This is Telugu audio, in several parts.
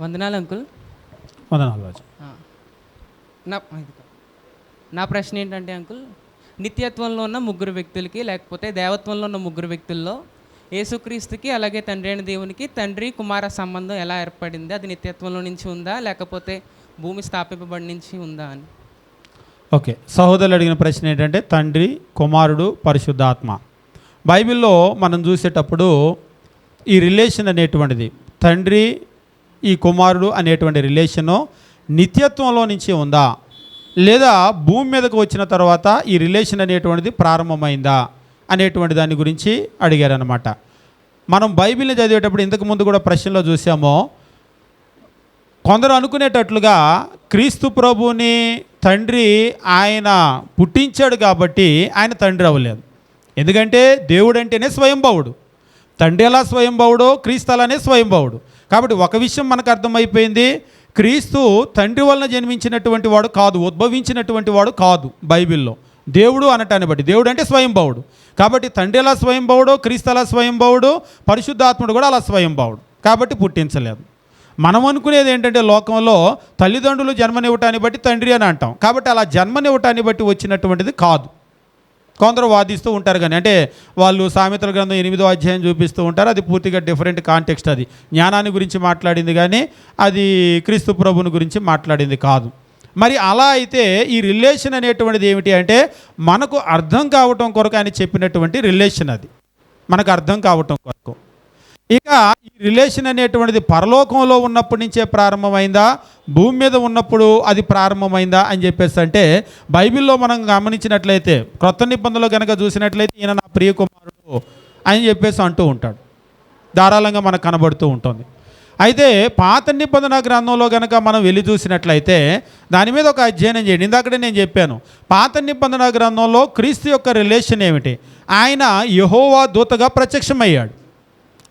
వందనాలు అంకుల్. వందనాలు రాజు. నా. నా ప్రశ్న ఏంటంటే అంకుల్ నిత్యత్వంలో ఉన్న ముగ్గురు వ్యక్తులకి లేకపోతే దేవత్వంలో ఉన్న ముగ్గురు వ్యక్తుల్లో యేసుక్రీస్తుకి అలాగే తండ్రి అయిన దేవునికి తండ్రి కుమార సంబంధం ఎలా ఏర్పడింది? అది నిత్యత్వంలో నుంచి ఉందా? లేకపోతే భూమి స్థాపింపబడి నుంచి ఉందా అని? ఓకే. సహోదరులు అడిగిన ప్రశ్న ఏంటంటే తండ్రి కుమారుడు పరిశుద్ధాత్మ. బైబిల్లో మనం చూసేటప్పుడు ఈ రిలేషన్ అనేటువంటిది తండ్రి ఈ కుమారుడు అనేటువంటి రిలేషను నిత్యత్వంలో నుంచి ఉందా? లేదా భూమి మీదకు వచ్చిన తర్వాత ఈ రిలేషన్ అనేటువంటిది ప్రారంభమైందా? అనేటువంటి దాని గురించి అడిగారనమాట మనం బైబిల్ని చదివేటప్పుడు ఇంతకుముందు కూడా ప్రశ్నలో చూసామో కొందరు అనుకునేటట్లుగా క్రీస్తు ప్రభుని తండ్రి ఆయన పుట్టించాడు కాబట్టి ఆయన తండ్రి అవ్వలేదు. ఎందుకంటే దేవుడు అంటేనే స్వయంభవుడు. తండ్రి ఎలా స్వయంభవుడో క్రీస్తు అలానే స్వయంభవుడు. కాబట్టి ఒక విషయం మనకు అర్థమైపోయింది. క్రీస్తు తండ్రి వలన జన్మించినటువంటి వాడు కాదు ఉద్భవించినటువంటి వాడు కాదు బైబిల్లో. దేవుడు అనటాన్ని బట్టి. దేవుడు అంటే స్వయంభవుడు. కాబట్టి తండ్రి ఎలా స్వయంభవుడో క్రీస్తు అలా స్వయంభవుడు పరిశుద్ధాత్ముడు కూడా అలా స్వయంభవుడు. కాబట్టి పుట్టించలేదు. మనం అనుకునేది ఏంటంటే లోకంలో తల్లిదండ్రులు జన్మనివ్వటాన్ని బట్టి తండ్రి అని అంటాం. కాబట్టి అలా జన్మనివ్వటాన్ని బట్టి వచ్చినటువంటిది కాదు. కొందరు వాదిస్తూ ఉంటారు కానీ అంటే వాళ్ళు సామెతల గ్రంథం ఎనిమిదో అధ్యాయం చూపిస్తూ ఉంటారు. అది పూర్తిగా డిఫరెంట్ కాంటెక్స్ట్ అది. జ్ఞానాన్ని గురించి మాట్లాడింది కానీ అది క్రీస్తు ప్రభుని గురించి మాట్లాడింది కాదు. మరి అలా అయితే ఈ రిలేషన్ అనేటువంటిది ఏమిటి అంటే మనకు అర్థం కావటం కొరకు ఆయన చెప్పినటువంటి రిలేషన్ అది. మనకు అర్థం కావటం కొరకు. ఇక ఈ రిలేషన్ అనేటువంటిది పరలోకంలో ఉన్నప్పటి నుంచే ప్రారంభమైందా? భూమి మీద ఉన్నప్పుడు అది ప్రారంభమైందా అని చెప్పేసి అంటే బైబిల్లో మనం గమనించినట్లయితే క్రొత్త నిబంధనలో కనుక చూసినట్లయితే ఈయన నా ప్రియ కుమారుడు అని చెప్పేసి అంటూ ఉంటాడు. ధారాళంగా మనకు కనబడుతూ ఉంటుంది. అయితే పాత నిబంధన గ్రంథంలో కనుక మనం వెళ్ళి చూసినట్లయితే దాని మీద ఒక అధ్యయనం చేయండి. ఇందాకడే నేను చెప్పాను. పాత నిబంధన గ్రంథంలో క్రీస్తు యొక్క రిలేషన్ ఏమిటి? ఆయన యహోవా దూతగా ప్రత్యక్షమయ్యాడు.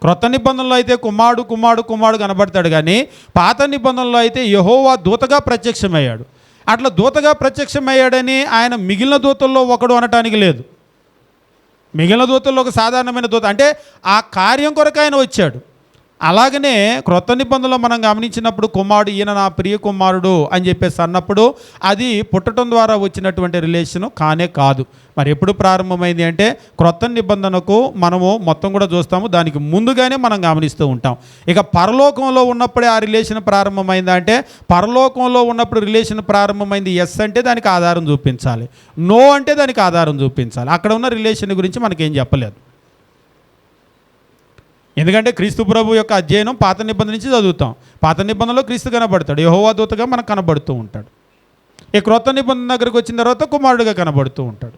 క్రొత్త నిబంధనలో అయితే కుమారుడు కుమారుడు కుమారుడు కనబడతాడు కానీ పాత నిబంధనలో అయితే యహోవా దూతగా ప్రత్యక్షమయ్యాడు. అట్లా దూతగా ప్రత్యక్షమయ్యాడని ఆయన మిగిలిన దూతల్లో ఒకడు అనటానికి లేదు. మిగిలిన దూతల్లో ఒక సాధారణమైన దూత. అంటే ఆ కార్యం కొరకు ఆయన వచ్చాడు. అలాగనే క్రొత్త నిబంధనలో మనం గమనించినప్పుడు కుమారుడు ఈయన నా ప్రియ కుమారుడు అని చెప్పేసి అన్నప్పుడు అది పుట్టడం ద్వారా వచ్చినటువంటి రిలేషను కానే కాదు. మరి ఎప్పుడు ప్రారంభమైంది అంటే క్రొత్త నిబంధనకు మనము మొత్తం కూడా చూస్తాము దానికి ముందుగానే మనం గమనిస్తూ ఉంటాం. ఇక పరలోకంలో ఉన్నప్పుడే ఆ రిలేషన్ ప్రారంభమైందా అంటే పరలోకంలో ఉన్నప్పుడు రిలేషన్ ప్రారంభమైంది ఎస్ అంటే దానికి ఆధారం చూపించాలి. నో అంటే దానికి ఆధారం చూపించాలి. అక్కడ ఉన్న రిలేషన్ గురించి మనకేం చెప్పలేదు. ఎందుకంటే క్రీస్తు ప్రభు యొక్క అధ్యయనం పాత నిబంధన నుంచి చదువుతాం. పాత నిబంధనలో క్రీస్తు కనబడతాడు. యహోవా దూతగా మనకు కనబడుతూ ఉంటాడు. ఈ క్రొత్త నిబంధన దగ్గరికి వచ్చిన తర్వాత కుమారుడుగా కనబడుతూ ఉంటాడు.